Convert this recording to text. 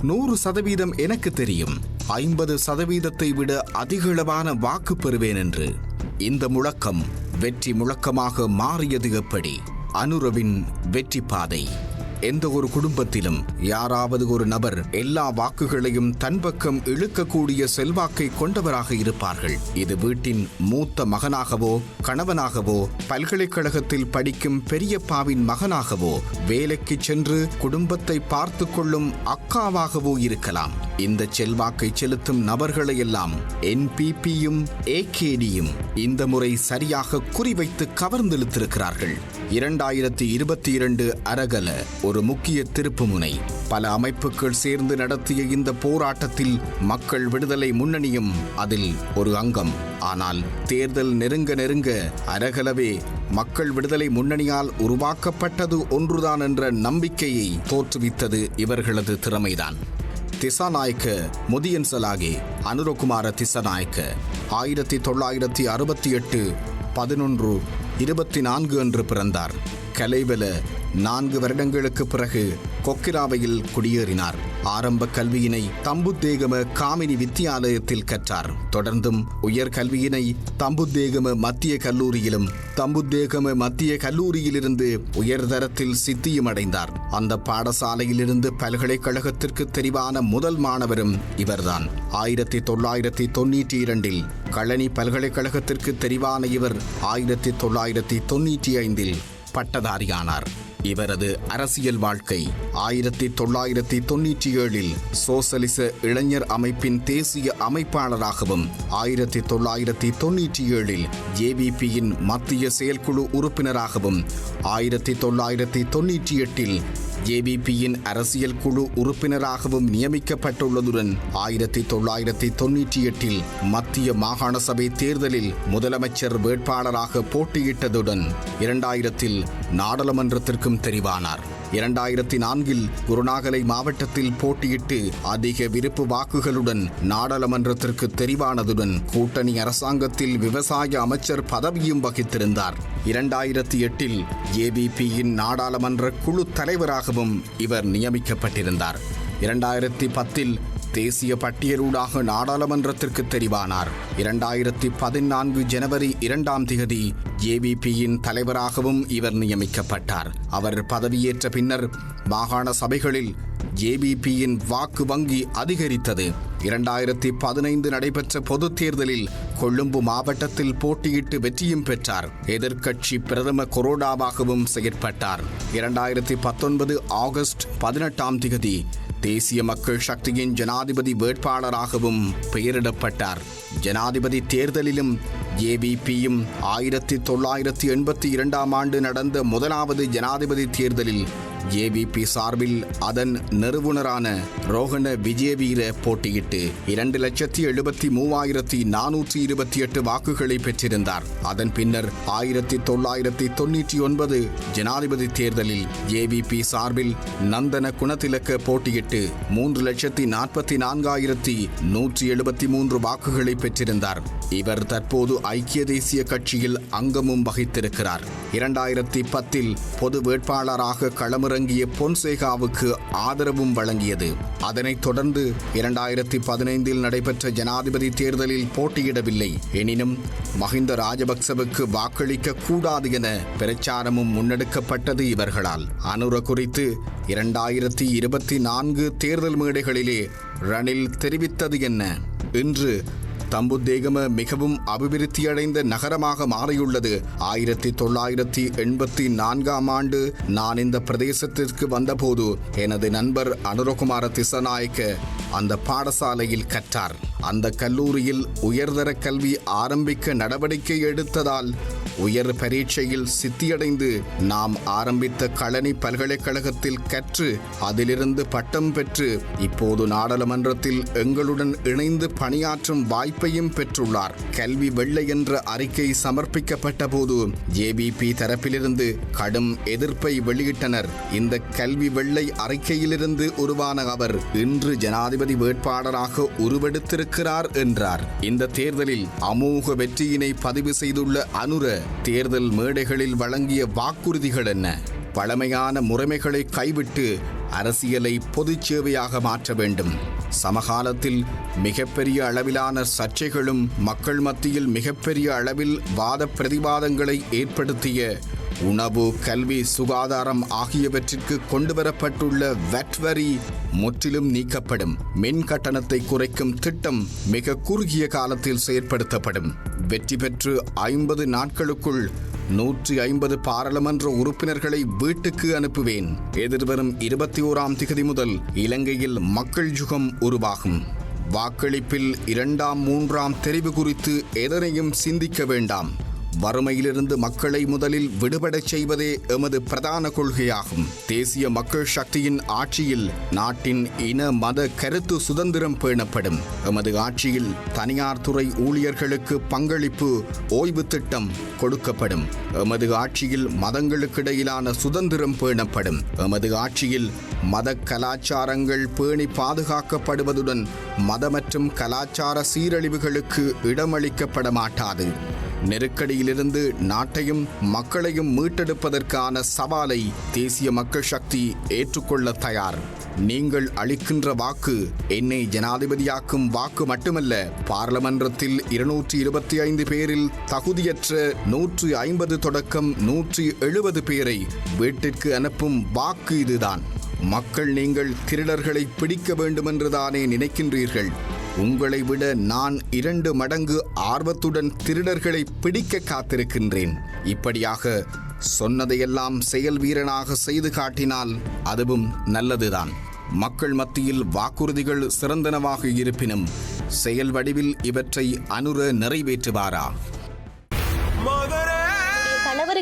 நூறு சதவீதம் எனக்கு தெரியும். ஐம்பது சதவீதத்தை விட அதிகளவான வாக்கு பெறுவேன் என்று. இந்த முழக்கம் வெற்றி முழக்கமாக மாறியது எப்படி? அனுரவின் வெற்றி பாதை எந்த ஒரு குடும்பத்திலும் யாராவது ஒரு நபர் எல்லா வாக்குகளையும் தன் பக்கம் இழுக்கக்கூடிய செல்வாக்கை கொண்டவராக இருப்பார்கள். இது வீட்டின் மூத்த மகனாகவோ கணவனாகவோ பல்கலைக்கழகத்தில் படிக்கும் பெரியப்பாவின் மகனாகவோ வேலைக்கு சென்று குடும்பத்தை பார்த்து கொள்ளும் அக்காவாகவோ இருக்கலாம். இந்த செல்வாக்கை செலுத்தும் நபர்களையெல்லாம் என்பிபியும் ஏகேடியும் இந்த முறை சரியாக குறிவைத்து கவர்ந்தெழுத்திருக்கிறார்கள். இரண்டாயிரத்தி இருபத்தி இரண்டு அரகல ஒரு முக்கிய திருப்புமுனை. பல அமைப்புகள் சேர்ந்து நடத்திய இந்த போராட்டத்தில் மக்கள் விடுதலை முன்னணியும் அதில் ஒரு அங்கம். ஆனால் தேர்தல் நெருங்க நெருங்க அரகலவே மக்கள் விடுதலை முன்னணியால் உருவாக்கப்பட்டது ஒன்றுதான் என்ற நம்பிக்கையை தோற்றுவித்தது இவர்களது திறமைதான். திசாநாயக்க முதியன் சலாகி அனுரகுமார திசநாயக்க. ஆயிரத்தி தொள்ளாயிரத்தி அறுபத்தி எட்டு பதினொன்று இருபத்தி நான்கு அன்று பிறந்தார். கலைவல நான்கு வருடங்களுக்கு பிறகு கொக்கிராவையில் குடியேறினார். ஆரம்ப கல்வியினை தம்புத்தேகம காமினி வித்தியாலயத்தில் கற்றார். தொடர்ந்தும் உயர் கல்வியினை தம்புத்தேகம மத்திய கல்லூரியிலும் தம்புத்தேகம மத்திய கல்லூரியிலிருந்து உயர்தரத்தில் சித்தியும் அடைந்தார். அந்த பாடசாலையிலிருந்து பல்கலைக்கழகத்திற்கு தெரிவான முதல் மாணவரும் இவர்தான். ஆயிரத்தி தொள்ளாயிரத்தி தொன்னூற்றி இரண்டில் கழனி பல்கலைக்கழகத்திற்கு தெரிவான இவர் ஆயிரத்தி தொள்ளாயிரத்தி தொன்னூற்றி ஐந்தில் பட்டதாரியானார். இவரது அரசியல் வாழ்க்கை ஆயிரத்தி தொள்ளாயிரத்தி தொண்ணூற்றி ஏழில் சோசலிச இளைஞர் அமைப்பின் தேசிய அமைப்பாளராகவும் ஆயிரத்தி தொள்ளாயிரத்தி தொண்ணூற்றி ஏழில் ஜேவிபியின் மத்திய செயற்குழு உறுப்பினராகவும் ஆயிரத்தி தொள்ளாயிரத்தி தொண்ணூற்றி எட்டில் ஜேபிபியின் அரசியல் குழு உறுப்பினராகவும் நியமிக்கப்பட்டுள்ளதுடன் ஆயிரத்தி தொள்ளாயிரத்தி தொன்னூற்றி எட்டில் மத்திய மாகாண சபை தேர்தலில் முதலமைச்சர் வேட்பாளராக போட்டியிட்டதுடன் இரண்டாயிரத்தில் நாடாளுமன்றத்திற்கும் தெரிவானார். இரண்டாயிரத்தி நான்கில் குருநாகலை மாவட்டத்தில் போட்டியிட்டு அதிக விருப்பு வாக்குகளுடன் நாடாளுமன்றத்திற்கு தெரிவானதுடன் கூட்டணி அரசாங்கத்தில் விவசாய அமைச்சர் பதவியும் வகித்திருந்தார். இரண்டாயிரத்தி எட்டில் ஏபிபியின் நாடாளுமன்ற குழு தலைவராகவும் இவர் நியமிக்கப்பட்டிருந்தார். இரண்டாயிரத்தி பத்தில் தேசிய பட்டியலூடாக நாடாளுமன்றத்திற்கு தெரிவானார். இரண்டாயிரத்தி பதினான்கு ஜனவரி இரண்டாம் திகதி ஏபிபியின் தலைவராகவும் இவர் நியமிக்கப்பட்டார். அவர் பதவியேற்ற பின்னர் மாகாண சபைகளில் ஜேபிபியின் வாக்கு வங்கி அதிகரித்தது. இரண்டாயிரத்தி பதினைந்து நடைபெற்ற பொதுத் தேர்தலில் கொழும்பு மாவட்டத்தில் போட்டியிட்டு வெற்றியும் பெற்றார். எதிர்க்கட்சி பிரதம கொரோடாவாகவும் செயற்பட்டார். இரண்டாயிரத்தி பத்தொன்பது ஆகஸ்ட் பதினெட்டாம் திகதி தேசிய மக்கள் சக்தியின் ஜனாதிபதி வேட்பாளராகவும் பெயரிடப்பட்டார். ஜனாதிபதி தேர்தலிலும் ஏபிபியும் ஆயிரத்தி தொள்ளாயிரத்தி எண்பத்தி இரண்டாம் ஆண்டு நடந்த முதலாவது ஜனாதிபதி தேர்தலில் ஏபிபி சார்பில் அதன் நிறுவனரான ரோஹண விஜயவீர போட்டியிட்டு இரண்டு லட்சத்தி எழுபத்தி மூவாயிரத்தி நானூற்றி இருபத்தி எட்டு வாக்குகளை பெற்றிருந்தார். அதன் பின்னர் ஆயிரத்தி தொள்ளாயிரத்தி தொன்னூற்றி ஒன்பது ஜனாதிபதி தேர்தலில் ஏபிபி சார்பில் நந்தன குணத்திலக்க போட்டியிட்டு மூன்று லட்சத்தி நாற்பத்தி நான்காயிரத்தி நூற்றி எழுபத்தி மூன்று வாக்குகளை பெற்றிருந்தார். இவர் தற்போது ஐக்கிய தேசிய கட்சியில் அங்கமும் வகித்திருக்கிறார். இரண்டாயிரத்தி பத்தில் பொது வேட்பாளராக களமிறங்கிய பொன்சேகாவுக்கு ஆதரவும் வழங்கியது. அதனைத் தொடர்ந்து இரண்டாயிரத்தி பதினைந்தில் நடைபெற்ற ஜனாதிபதி தேர்தலில் போட்டியிடவில்லை. எனினும் மஹிந்த ராஜபக்சவுக்கு வாக்களிக்க கூடாது என பிரச்சாரமும் முன்னெடுக்கப்பட்டது இவர்களால். அனுர குறித்து இரண்டாயிரத்தி இருபத்தி நான்கு தேர்தல் மேடைகளிலே ரணில் தெரிவித்தது என்ன? இன்று தம்புத்தேகம மிகவும் அபிவிருத்தியடைந்த நகரமாக மாறியுள்ளது. ஆயிரத்தி தொள்ளாயிரத்தி எண்பத்தி நான்காம் ஆண்டு நான் இந்த பிரதேசத்திற்கு வந்தபோது எனது நண்பர் அனுரகுமார திசநாயக்க அந்த பாடசாலையில் கற்றார். அந்த கல்லூரியில் உயர்தர கல்வி ஆரம்பிக்க நடவடிக்கை எடுத்ததால் உயர் பரீட்சையில் சித்தியடைந்து நாம் ஆரம்பித்த களனி பல்கலைக்கழகத்தில் கற்று அதிலிருந்து பட்டம் பெற்று இப்போது நாடாளுமன்றத்தில் எங்களுடன் இணைந்து பணியாற்றும் வாய்ப்பையும் பெற்றுள்ளார். கல்வி வெள்ளை என்ற அறிக்கை சமர்ப்பிக்கப்பட்ட போது ஜேபிபி தரப்பிலிருந்து கடும் எதிர்ப்பை வெளியிட்டனர். இந்த கல்வி வெள்ளை அறிக்கையிலிருந்து உருவான அவர் இன்று ஜனாதிபதி வேட்பாளராக உருவெடுத்திருக்கிறார் என்றார். இந்த தேர்தலில் அமோக வெற்றியினை பதிவு செய்துள்ள அனுர தேர்தல் மேடைகளில் வழங்கிய வாக்குறுதிகள் என்ன? பழமையான முறைமைகளை கைவிட்டு அரசியலை பொதுச் சேவையாக மாற்ற வேண்டும். சமகாலத்தில் மிகப்பெரிய அளவிலான சர்ச்சைகளும் மக்கள் மத்தியில் மிகப்பெரிய அளவில் வாத பிரதிவாதங்களை ஏற்படுத்திய உணவு கல்வி சுகாதாரம் ஆகியவற்றிற்கு கொண்டுவரப்பட்டுள்ள வெட் வரி முற்றிலும் நீக்கப்படும். மின் கட்டணத்தை குறைக்கும் திட்டம் மிக குறுகிய காலத்தில் செயற்படுத்தப்படும். வெற்றி பெற்று ஐம்பது நாட்களுக்குள் நூற்றி ஐம்பது பாராளுமன்ற உறுப்பினர்களை வீட்டுக்கு அனுப்புவேன். எதிர்வரும் இருபத்தி ஓராம் திகதி முதல் இலங்கையில் மக்கள் யுகம் உருவாகும். வாக்களிப்பில் இரண்டாம் மூன்றாம் தெரிவு குறித்து எதனையும் சிந்திக்க வேண்டாம். வறுமையிலிருந்து மக்களை முதலில் விடுபடச் செய்வதே எமது பிரதான கொள்கையாகும். தேசிய மக்கள் சக்தியின் ஆட்சியில் நாட்டின் இன மத கருத்து சுதந்திரம் பேணப்படும். எமது ஆட்சியில் தனியார் துறை ஊழியர்களுக்கு பங்களிப்பு ஓய்வு திட்டம் கொடுக்கப்படும். எமது ஆட்சியில் மதங்களுக்கிடையிலான சுதந்திரம் பேணப்படும். எமது ஆட்சியில் மத கலாச்சாரங்கள் பேணி பாதுகாக்கப்படுவதுடன் மத மற்றும் கலாச்சார சீரழிவுகளுக்கு இடமளிக்கப்பட மாட்டாது நெருக்கடியிலிருந்து நாட்டையும் மக்களையும் மீட்டெடுப்பதற்கான சவாலை தேசிய மக்கள் சக்தி ஏற்றுக்கொள்ள தயார். நீங்கள் அளிக்கின்ற வாக்கு என்னை ஜனாதிபதியாக்கும் வாக்கு மட்டுமல்ல பார்லமன்றத்தில் இருநூற்றி இருபத்தி ஐந்து பேரில் தகுதியற்ற நூற்றி ஐம்பது தொடக்கம் நூற்றி எழுபது பேரை வீட்டிற்கு அனுப்பும் வாக்கு இதுதான். மக்கள் நீங்கள் திருடர்களை பிடிக்க வேண்டுமென்றுதானே நினைக்கின்றீர்கள்? உங்களை விட நான் இரண்டு மடங்கு ஆர்வத்துடன் திருடர்களை பிடிக்க காத்திருக்கின்றேன். இப்படியாக சொன்னதையெல்லாம் செயல் வீரனாக செய்து காட்டினால் அதுவும் நல்லதுதான். மக்கள் மத்தியில் வாக்குறுதிகள் சிறந்தனவாக இருப்பினும் செயல் வடிவில் இவற்றை அனுர நிறைவேற்றுவாரா?